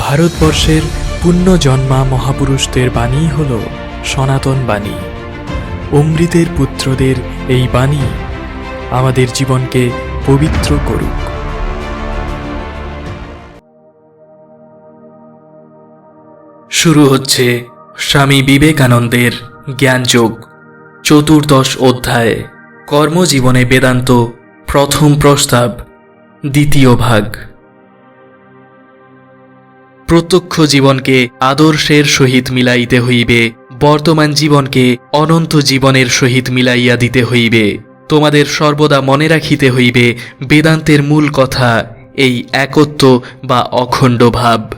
ভারতবর্ষের পুণ্যজন্মা মহাপুরুষদের বাণী হল সনাতন বাণী। অমৃতের পুত্রদের এই বাণী আমাদের জীবনকে পবিত্র করুক। শুরু হচ্ছে স্বামী বিবেকানন্দের জ্ঞানযোগ, চতুর্দশ অধ্যায়, কর্মজীবনে বেদান্ত প্রথম প্রস্তাব, দ্বিতীয় ভাগ। প্রত্যক্ষ জীবনকে আদর্শের সহিত মিলাইতে হইবে, বর্তমান জীবনকে অনন্ত জীবনের সহিত মিলাইয়া দিতে হইবে। তোমাদের সর্বদা মনে রাখিতে হইবে, বেদান্তের মূল কথা এই একত্ব বা অখণ্ড ভাব।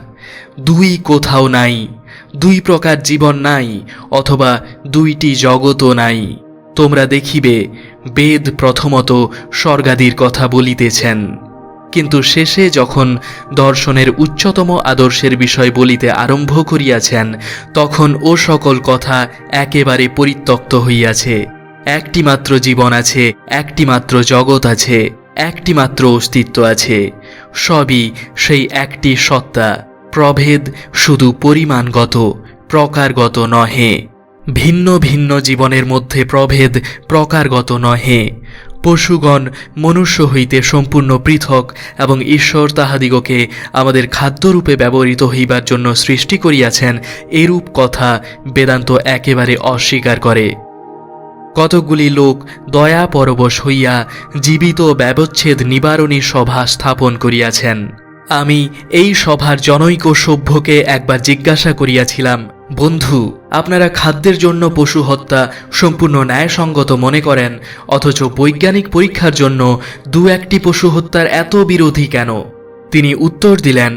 দুই কোথাও নাই, দুই প্রকার জীবন নাই, অথবা দুইটি জগতও নাই। তোমরা দেখিবে, বেদ প্রথমত স্বর্গাদির কথা বলিতেছেন। কিন্তু শেষে যখন দর্শনের উচ্চতম আদর্শের বিষয় বলিতে আরম্ভ করিয়াছেন, তখন ও সকল কথা একেবারে পরিত্যক্ত হইয়াছে। একটি মাত্র জীবন আছে একটি মাত্র জগৎ আছে একটি মাত্র অস্তিত্ব আছে। সবই সেই একটি সত্তা। প্রভেদ শুধু পরিমাণগত, প্রকারগত নহে। ভিন্ন ভিন্ন জীবনের মধ্যে প্রভেদ প্রকারগত নহে। পশুগণ মনুষ্য হইতে সম্পূর্ণ পৃথক এবং ঈশ্বর তাহাদিগকে আমাদের খাদ্যরূপে ব্যবহৃত হইবার জন্য সৃষ্টি করিয়াছেন, এরূপ কথা বেদান্ত একেবারে অস্বীকার করে। কতকগুলি লোক দয়া পরবশ হইয়া জীবিত ব্যবচ্ছেদ নিবারণী সভা স্থাপন করিয়াছেন। আমি এই সভার জনৈক সভ্যকে একবার জিজ্ঞাসা করিয়াছিলাম, বন্ধু, আপনারা খাদ্যের জন্য পশু হত্যা সম্পূর্ণ ন্যায়সঙ্গত মনে করেন, অথচ বৈজ্ঞানিক পরীক্ষার জন্য দু একটি পশু হত্যার এত বিরোধী কেন? তিনি উত্তর দিলেন,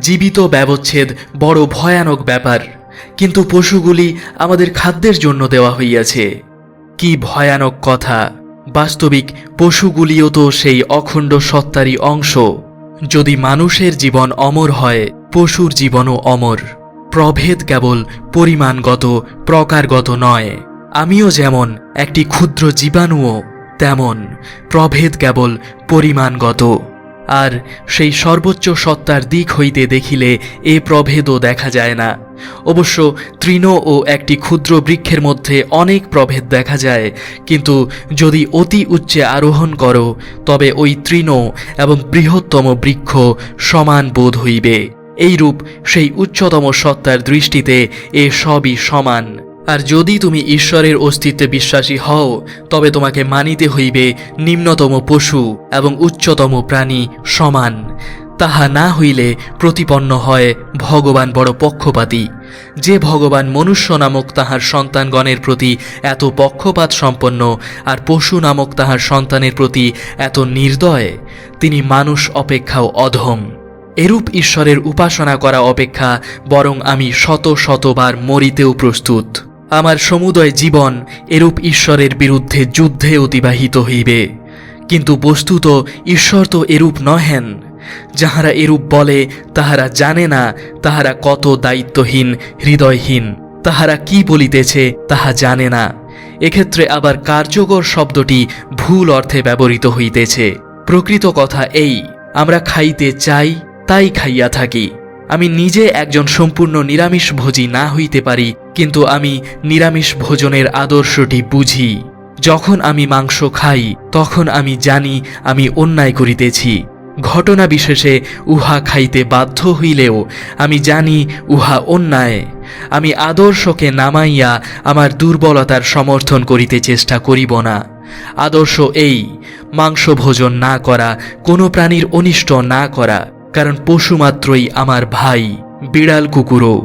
জীবিত ব্যবচ্ছেদ বড় ভয়ানক ব্যাপার, কিন্তু পশুগুলি আমাদের খাদ্যের জন্য দেওয়া হইয়াছে। কি ভয়ানক কথা! বাস্তবিক পশুগুলিও তো সেই অখণ্ড সত্তারই অংশ। যদি মানুষের জীবন অমর হয়, পশুর জীবনও অমর। প্রভেদ কেবল পরিমাণগত, প্রকারগত নয়। আমিও যেমন একটি ক্ষুদ্র জীবাণুও, তেমন প্রভেদ কেবল পরিমাণগত। আর সেই সর্বোচ্চ সত্তার দিক হইতে দেখিলে এ প্রভেদও দেখা যায় না। অবশ্য তৃণ ও একটি ক্ষুদ্র বৃক্ষের মধ্যে অনেক প্রভেদ দেখা যায়, কিন্তু যদি অতি উচ্চে আরোহণ করো, তবে ওই তৃণ এবং বৃহত্তম বৃক্ষ সমান বোধ হইবে। এইরূপ সেই উচ্চতম সত্তার দৃষ্টিতে এ সবই সমান। আর যদি তুমি ঈশ্বরের অস্তিত্বে বিশ্বাসী হও, তবে তোমাকে মানিতে হইবে নিম্নতম পশু এবং উচ্চতম প্রাণী সমান। তাহা না হইলে প্রতিপন্ন হয় ভগবান বড় পক্ষপাতী। যে ভগবান মনুষ্য নামক তাহার সন্তানগণের প্রতি এত পক্ষপাত সম্পন্ন আর পশু নামক তাহার সন্তানের প্রতি এত নির্দয়, তিনি মানুষ অপেক্ষাও অধম। এরূপ ঈশ্বরের উপাসনা করা অপেক্ষা বরং আমি শত শতবার মরিতেও প্রস্তুত। আমার সমুদয় জীবন এরূপ ঈশ্বরের বিরুদ্ধে যুদ্ধে অতিবাহিত হইবে। কিন্তু বস্তুত ঈশ্বর তো এরূপ নহেন। যাহারা এরূপ বলে, তাহারা জানে না তাহারা কত দায়িত্বহীন, হৃদয়হীন, তাহারা কি বলিতেছে তাহা জানে না। এক্ষেত্রে আবার কার্যকর শব্দটি ভুল অর্থে ব্যবহৃত হইতেছে। প্রকৃত কথা এই, আমরা খাইতে চাই, তাই খাইয়া থাকি। আমি নিজে একজন সম্পূর্ণ নিরামিষ ভোজী না হইতে পারি, কিন্তু আমি নিরামিষ ভোজনের আদর্শটি বুঝি। যখন আমি মাংস খাই, তখন আমি জানি আমি অন্যায় করিতেছি। ঘটনা বিশেষে উহা খাইতে বাধ্য হইলেও আমি জানি উহা অন্যায়। আমি আদর্শকে নামাইয়া আমার দুর্বলতার সমর্থন করিতে চেষ্টা করিব না। আদর্শ এই, মাংস ভোজন না করা, কোনো প্রাণীর অনিষ্ট না করা। কারণ পশু মাত্রই আমার ভাই, বিড়াল কুকুরও।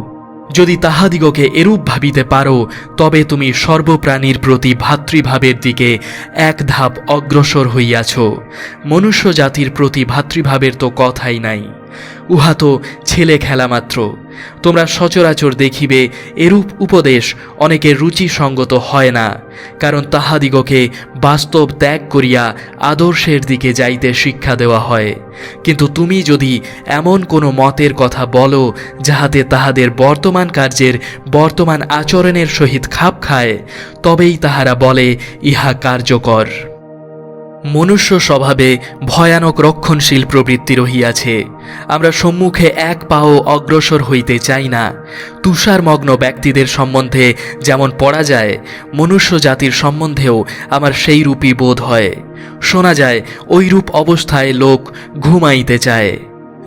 যদি তাহাদিগকে এরূপ ভাবিতে পারো, তবে তুমি সর্বপ্রাণীর প্রতি ভাতৃভাবের দিকে এক ধাপ অগ্রসর হইয়াছ। মনুষ্য জাতির প্রতি ভাতৃভাবের তো কথাই নাই। উহা তো ছেলে খেলা মাত্র। তোমরা সচরাচর দেখিবে এরূপ উপদেশ অনেকের রুচিসঙ্গত হয় না, কারণ তাহাদিগকে বাস্তব ত্যাগ করিয়া আদর্শের দিকে যাইতে শিক্ষা দেওয়া হয়। কিন্তু তুমি যদি এমন কোনো মতের কথা বলো, যাহাতে তাহাদের বর্তমান কার্যের বর্তমান আচরণের সহিত খাপ খায়, তবেই তাহারা বলে, ইহা কার্যকর। মনুষ্য স্বভাবে ভয়ানক রক্ষণশীল প্রবৃত্তি রহিয়াছে। আমরা সম্মুখে এক পাও অগ্রসর হইতে চাই না। তুষারমগ্ন ব্যক্তিদের সম্বন্ধে যেমন পড়া যায় মনুষ্য জাতির সম্বন্ধেও আমার সেই রূপই বোধ হয়। শোনা যায় ওইরূপ অবস্থায় লোক ঘুমাইতে চায়।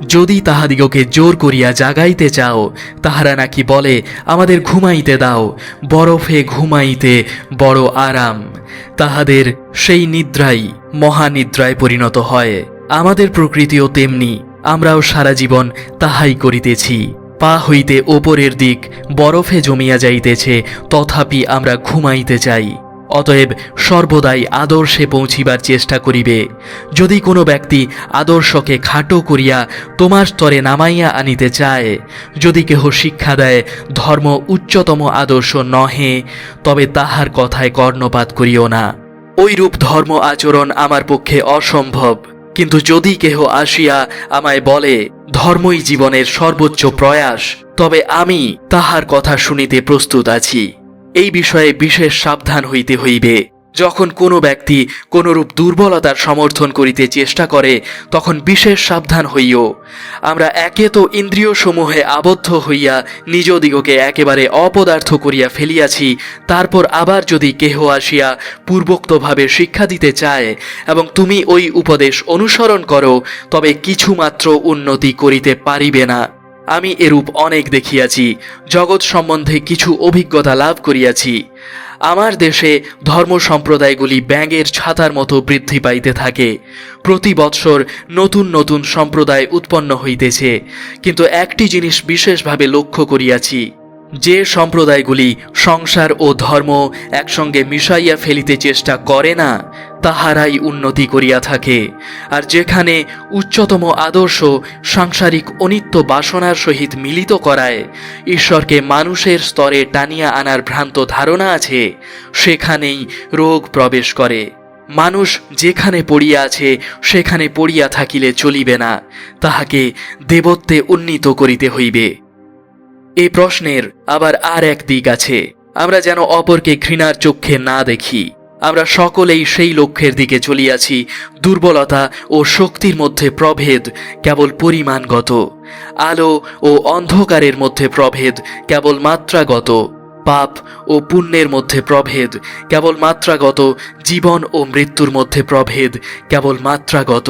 যদি তাহাদিগকে জোর করিয়া জাগাইতে চাও, তাহারা নাকি বলে, আমাদের ঘুমাইতে দাও, বরফে ঘুমাইতে বড় আরাম। তাহাদের সেই নিদ্রাই মহানিদ্রায় পরিণত হয়। আমাদের প্রকৃতিও তেমনি, আমরাও সারা জীবন তাহাই করিতেছি। পা হইতে ওপরের দিক বরফে জমিয়া যাইতেছে, তথাপি আমরা ঘুমাইতে চাই। অতএব সর্বদাই আদর্শে পৌঁছিবার চেষ্টা করিবে। যদি কোনো ব্যক্তি আদর্শকে খাটো করিয়া তোমার স্তরে নামাইয়া আনিতে চায়, যদি কেহ শিক্ষা দেয়, ধর্ম উচ্চতম আদর্শ নহে, তবে তাহার কথায় কর্ণপাত করিও না। ওইরূপ ধর্ম আচরণ আমার পক্ষে অসম্ভব। কিন্তু যদি কেহ আসিয়া আমায় বলে, ধর্মই জীবনের সর্বোচ্চ প্রয়াস, তবে আমি তাহার কথা শুনিতে প্রস্তুত আছি। এই বিষয়ে বিশেষ সাবধান হইতে হইবে। যখন কোনো ব্যক্তি কোনরূপ দুর্বলতার সমর্থন করিতে চেষ্টা করে, তখন বিশেষ সাবধান হইও। আমরা একে তো ইন্দ্রিয় সমূহে আবদ্ধ হইয়া নিজ দিগকে একেবারে অপদার্থ করিয়া ফেলিয়াছি, তারপর আবার যদি কেহ আসিয়া পূর্বোক্তভাবে শিক্ষা দিতে চায় এবং তুমি ওই উপদেশ অনুসরণ করো, তবে কিছুমাত্র উন্নতি করিতে পারিবে না। আমি এরূপ অনেক দেখিয়াছি, জগৎ সম্বন্ধে কিছু অভিজ্ঞতা লাভ করিয়াছি। আমার দেশে ধর্ম সম্প্রদায়গুলি ব্যাঙের ছাতার মতো বৃদ্ধি পাইতে থাকে। প্রতি বৎসর নতুন নতুন সম্প্রদায় উৎপন্ন হইতেছে। কিন্তু একটি জিনিস বিশেষভাবে লক্ষ্য করিয়াছি যে সম্প্রদায়গুলি সংসার ও ধর্ম একসঙ্গে মিশাইয়া ফেলিতে চেষ্টা করে না, তাহারাই উন্নতি করিয়া থাকে। আর যেখানে উচ্চতম আদর্শ সাংসারিক অনিত্য বাসনার সহিত মিলিত করায়, ঈশ্বরকে মানুষের স্তরে টানিয়া আনার ভ্রান্ত ধারণা আছে, সেখানেই রোগ প্রবেশ করে। মানুষ যেখানে পড়িয়া আছে, সেখানে পড়িয়া থাকিলে চলিবে না, তাহাকে দেবত্বে উন্নীত করিতে হইবে। এই প্রশ্নের আবার আর এক দিক আছে। আমরা যেন অপরকে ঘৃণার চক্ষে না দেখি। আমরা সকলেই সেই লক্ষ্যের দিকে চলিয়াছি, দুর্বলতা ও শক্তির মধ্যে প্রভেদ কেবল পরিমাণগত। আলো ও অন্ধকারের মধ্যে প্রভেদ কেবল মাত্রাগত। পাপ ও পুণ্যের মধ্যে প্রভেদ কেবল মাত্রাগত জীবন ও মৃত্যুর মধ্যে প্রভেদ কেবল মাত্রাগত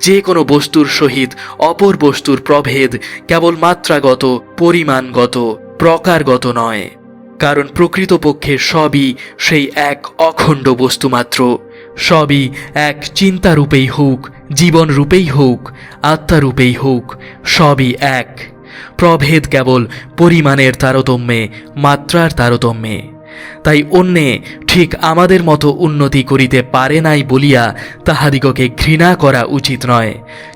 যে কোনো বস্তুর সহিত অপর বস্তুর প্রভেদ কেবল মাত্রাগত পরিমাণগত, প্রকারগত নয়। কারণ প্রকৃতপক্ষে সবই সেই এক অখণ্ড বস্তু মাত্র। সবই এক চিন্তারূপেই হোক, জীবনরূপেই হোক, আত্মারূপেই হোক, সবই এক। প্রভেদ কেবল পরিমাণের তারতম্যে, মাত্রার তারতম্যে। তাই অন্যে ঠিক আমাদের মতো উন্নতি করিতে পারে নাই বলিয়া তাহাদিগকে ঘৃণা করা উচিত নয়।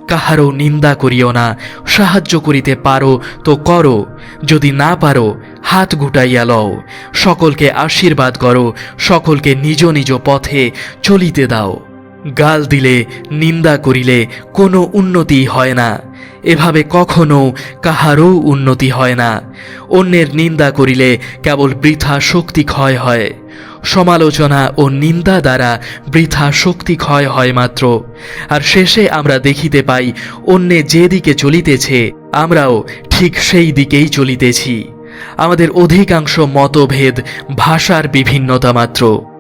কাহারও নিন্দা করিও না, সাহায্য করিতে পারো তো করো, যদি না পারো হাত গুটাইয়া লও। সকলকে আশীর্বাদ করো, সকলকে নিজ নিজ পথে চলিতে দাও। গাল দিলে, নিন্দা করিলে কোনো উন্নতি হয় না। এভাবে কখনো কাহারও উন্নতি হয় না। অন্যের নিন্দা করিলে কেবল বৃথা শক্তি ক্ষয় হয়। সমালোচনা ও নিন্দা দ্বারা বৃথা শক্তি ক্ষয় হয় মাত্র। আর শেষে আমরা দেখিতে পাই, অন্যে যে দিকে চলিতেছে, আমরাও ঠিক সেই দিকেই চলিতেছি। আমাদের অধিকাংশ মতভেদ ভাষার বিভিন্নতা মাত্র।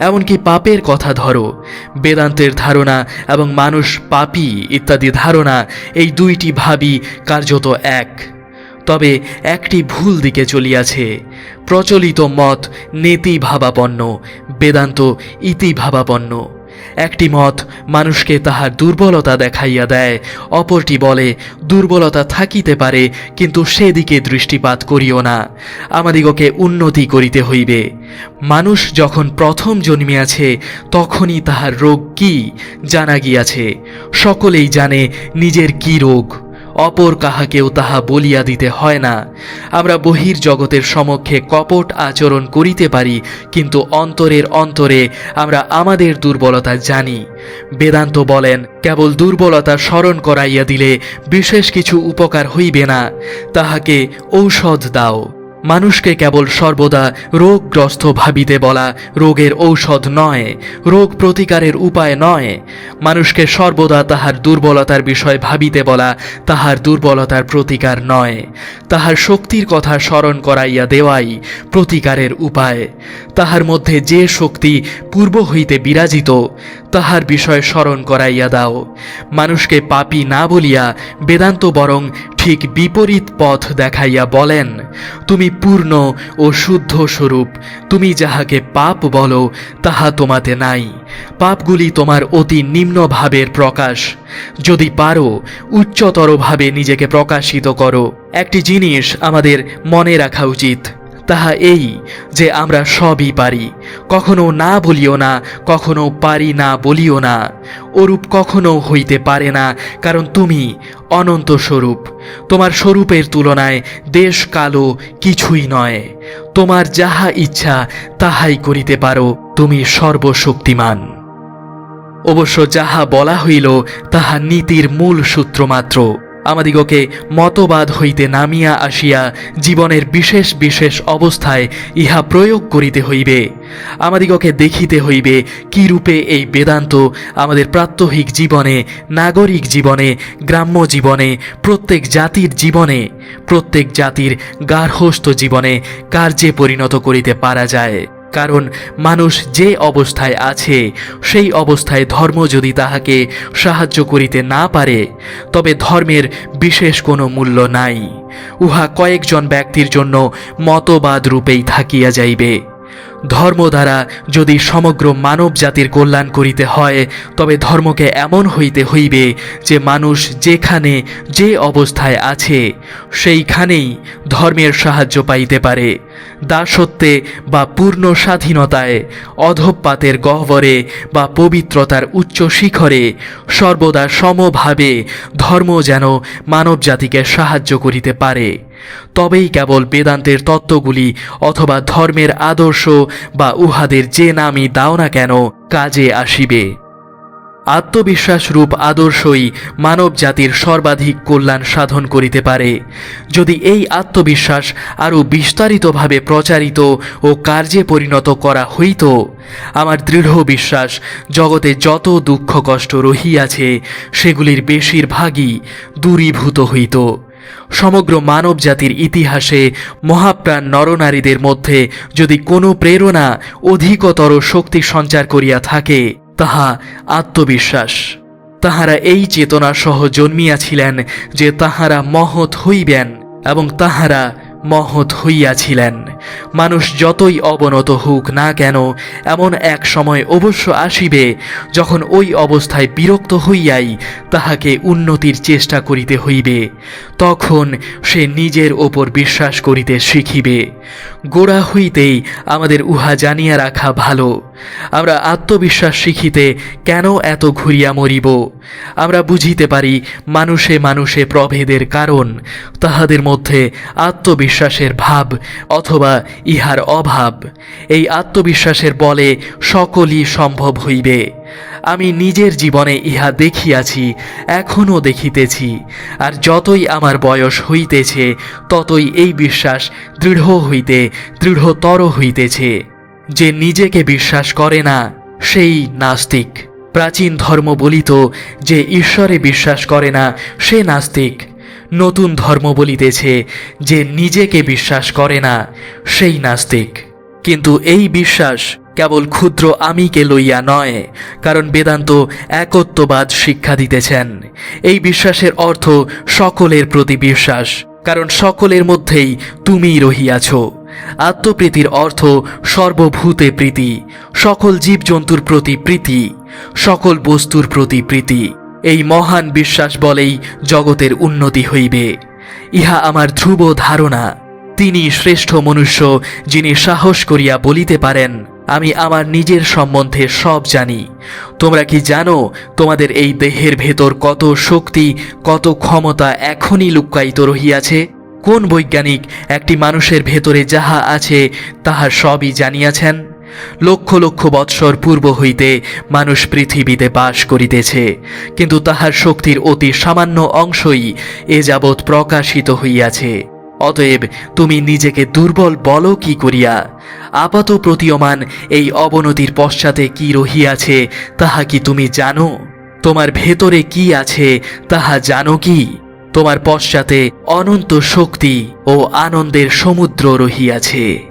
এমনকি পাপের কথা ধরো। বেদান্তের ধারণা এবং মানুষ, পাপি ইত্যাদি ধারণা এই দুইটি ভাবি কার্যত এক। তবে একটি ভুল দিকে চলিয়াছে। প্রচলিত মত নেতিভাবাপন্ন, বেদান্ত ইতি ভাবাপন্ন একটি মত মানুষকে তাহার দুর্বলতা দেখাইয়া দেয়, অপরটি বলে, দুর্বলতা থাকিতে পারে, কিন্তু সেদিকে দৃষ্টিপাত করিও না। আমাদিগকে উন্নতি করিতে হইবে। মানুষ যখন প্রথম জন্মিয়াছে, তখনই তাহার রোগ কি জানা গিয়াছে। সকলেই জানে, নিজের কি রোগ। অপর কাহাকেও তাহা বলিয়া দিতে হয় না। আমরা বহির জগতের সমক্ষে কপট আচরণ করিতে পারি, কিন্তু অন্তরের অন্তরে আমরা আমাদের দুর্বলতা জানি। বেদান্ত বলেন, কেবল দুর্বলতা স্মরণ করাইয়া দিলে বিশেষ কিছু উপকার হইবে না, তাহাকে ঔষধ দাও। মানুষকে কেবল সর্বদা রোগগ্রস্ত ভাবিতে বলা রোগের ঔষধ নয়, রোগ প্রতিকারের উপায় নয়। মানুষকে সর্বদা তাহার দুর্বলতার বিষয় ভাবিতে বলা তাহার দুর্বলতার প্রতিকার নয়। তাহার শক্তির কথা স্মরণ করাইয়া দেওয়াই প্রতিকারের উপায়। তাহার মধ্যে যে শক্তি পূর্ব হইতে বিরাজিত তাহার বিষয় স্মরণ করাইয়া দাও। মানুষকে পাপি না বলিয়া বেদান্ত বরং ঠিক বিপরীত পথ দেখাইয়া বলেন, তুমি পূর্ণ ও শুদ্ধ স্বরূপ, তুমি যাহাকে পাপ বলো তাহা তোমাতে নাই। পাপগুলি তোমার অতি নিম্নভাবের প্রকাশ। যদি পারো, উচ্চতরভাবে নিজেকে প্রকাশিত করো। একটি জিনিস আমাদের মনে রাখা উচিত তাহা এই যে আমরা সবই পারি। কখনো না বলিও না, কখনো পারি না বলিও না। ওরূপ কখনো হইতে পারে না, কারণ তুমি অনন্ত স্বরূপ। তোমার স্বরূপের তুলনায় দেশ কালো কিছুই নয়। তোমার যাহা ইচ্ছা তাহাই করিতে পারো, তুমি সর্বশক্তিমান। অবশ্য যাহা বলা হইল, তাহা নীতির মূল সূত্র মাত্র আমাদিগকে মতবাদ হইতে নামিয়া আসিয়া জীবনের বিশেষ বিশেষ অবস্থায় ইহা প্রয়োগ করিতে হইবে। আমাদিগকে দেখিতে হইবে কি রূপে এই বেদান্ত আমাদের প্রাত্যহিক জীবনে, নাগরিক জীবনে, গ্রাম্য জীবনে, প্রত্যেক জাতির জীবনে, প্রত্যেক জাতির গার্হস্থ জীবনে কার্যে পরিণত করিতে পারা যায়। কারণ মানুষ যে অবস্থায় আছে, সেই অবস্থায় ধর্ম যদি তাহাকে সাহায্য করিতে না পারে, তবে ধর্মের বিশেষ কোনো মূল্য নাই। উহা কয়েকজন ব্যক্তির জন্য মতবাদ রূপেই থাকিয়া যাইবে। ধর্ম দ্বারা যদি সমগ্র মানব জাতির কল্যাণ করিতে হয়, তবে ধর্মকে এমন হইতে হইবে যে মানুষ যেখানে যে অবস্থায় আছে, সেইখানেই ধর্মের সাহায্য পাইতে পারে। দাসত্বে বা পূর্ণ স্বাধীনতায়, অধপাতের গহ্বরে বা পবিত্রতার উচ্চ শিখরে সর্বদা সমভাবে ধর্ম যেন মানবজাতিকে সাহায্য করিতে পারে। তবেই কেবল বেদান্তের তত্ত্বগুলি অথবা ধর্মের আদর্শ বা উহাদের যে নামই দাও না কেন কাজে আসিবে। আত্মবিশ্বাস রূপ আদর্শই মানব জাতির সর্বাধিক কল্যাণ সাধন করিতে পারে। যদি এই আত্মবিশ্বাস আরও বিস্তারিতভাবে প্রচারিত ও কার্যে পরিণত করা হইত, আমার দৃঢ় বিশ্বাস জগতে যত দুঃখ কষ্ট রহিয়াছে, সেগুলির বেশিরভাগই দূরীভূত হইত। সমগ্র মানব জাতির ইতিহাসে মহাপ্রাণ নরনারীদের মধ্যে যদি কোনো প্রেরণা অধিকতর শক্তি সঞ্চার করিয়া থাকে, তাহা আত্মবিশ্বাস। তাহারা এই চেতনা সহ জন্মিয়াছিলেন যে তাহারা মহৎ হইবেন এবং তাহারা মহৎ হইয়াছিলেন। মানুষ যতই অবনত হোক না কেন, এমন এক সময় অবশ্য আসিবে যখন ওই অবস্থায় বিরক্ত হইয়াই তাহাকে উন্নতির চেষ্টা করিতে হইবে। তখন সে নিজের ওপর বিশ্বাস করিতে শিখিবে। গোড়া হইতেই আমাদের উহা জানিয়া রাখা ভালো। আমরা আত্মবিশ্বাস শিখিতে কেন এত ঘুরিয়া মরিব? আমরা বুঝিতে পারি মানুষে মানুষে প্রভেদের কারণ, তাহাদের মধ্যে আত্মবিশ্বাসের ভাব অথবা ইহার অভাব। এই আত্মবিশ্বাসের বলে সকলই সম্ভব হইবে। আমি নিজের জীবনে ইহা দেখিয়াছি, এখনও দেখিতেছি। আর যতই আমার বয়স হইতেছে, ততই এই বিশ্বাস দৃঢ় হইতে, দৃঢ়তর হইতেছে। যে নিজেকে বিশ্বাস করে না, সেই নাস্তিক। প্রাচীন ধর্ম বলিত, যে ঈশ্বরে বিশ্বাস করে না, সে নাস্তিক। নতুন ধর্ম বলিতেছে, যে নিজেকে বিশ্বাস করে না, সেই নাস্তিক। কিন্তু এই বিশ্বাস কেবল ক্ষুদ্র আমিকে লইয়া নয়, কারণ বেদান্ত একত্ববাদ শিক্ষা দিতেছেন। এই বিশ্বাসের অর্থ সকলের প্রতি বিশ্বাস, কারণ সকলের মধ্যেই তুমি রহিয়াছ। আত্মপ্রীতির অর্থ সর্বভূতে প্রীতি, সকল জীবজন্তুর প্রতি প্রীতি, সকল বস্তুর প্রতি প্রীতি। এই মহান বিশ্বাস বলেই জগতের উন্নতি হইবে। ইহা আমার ধ্রুব ধারণা। তিনি শ্রেষ্ঠ মনুষ্য যিনি সাহস করিয়া বলিতে পারেন আমি আমার নিজের সম্বন্ধে সব জানি। তোমরা কি জানো তোমাদের এই দেহের ভেতর কত শক্তি, কত ক্ষমতা এখনই লুক্কায়িত রহিয়াছে? কোন বৈজ্ঞানিক একটি মানুষের ভেতরে যাহা আছে, তাহা সবই জানিয়াছেন? লক্ষ লক্ষ বৎসর পূর্ব হইতে মানুষ পৃথিবীতে বাস করিতেছে, কিন্তু তাহার শক্তির অতি সামান্য অংশই এ যাবৎ প্রকাশিত হইয়াছে। অতএব তুমি নিজেকে দুর্বল বলো কি করিয়া? আপাত প্রতীয়মান, এই অবনতির পশ্চাতে কি রহিয়াছে তাহা কি তুমি জানো? তোমার ভেতরে কি আছে তাহা জানো কি? তোমার পশ্চাতে অনন্ত শক্তি ও আনন্দের সমুদ্র রহিয়াছে।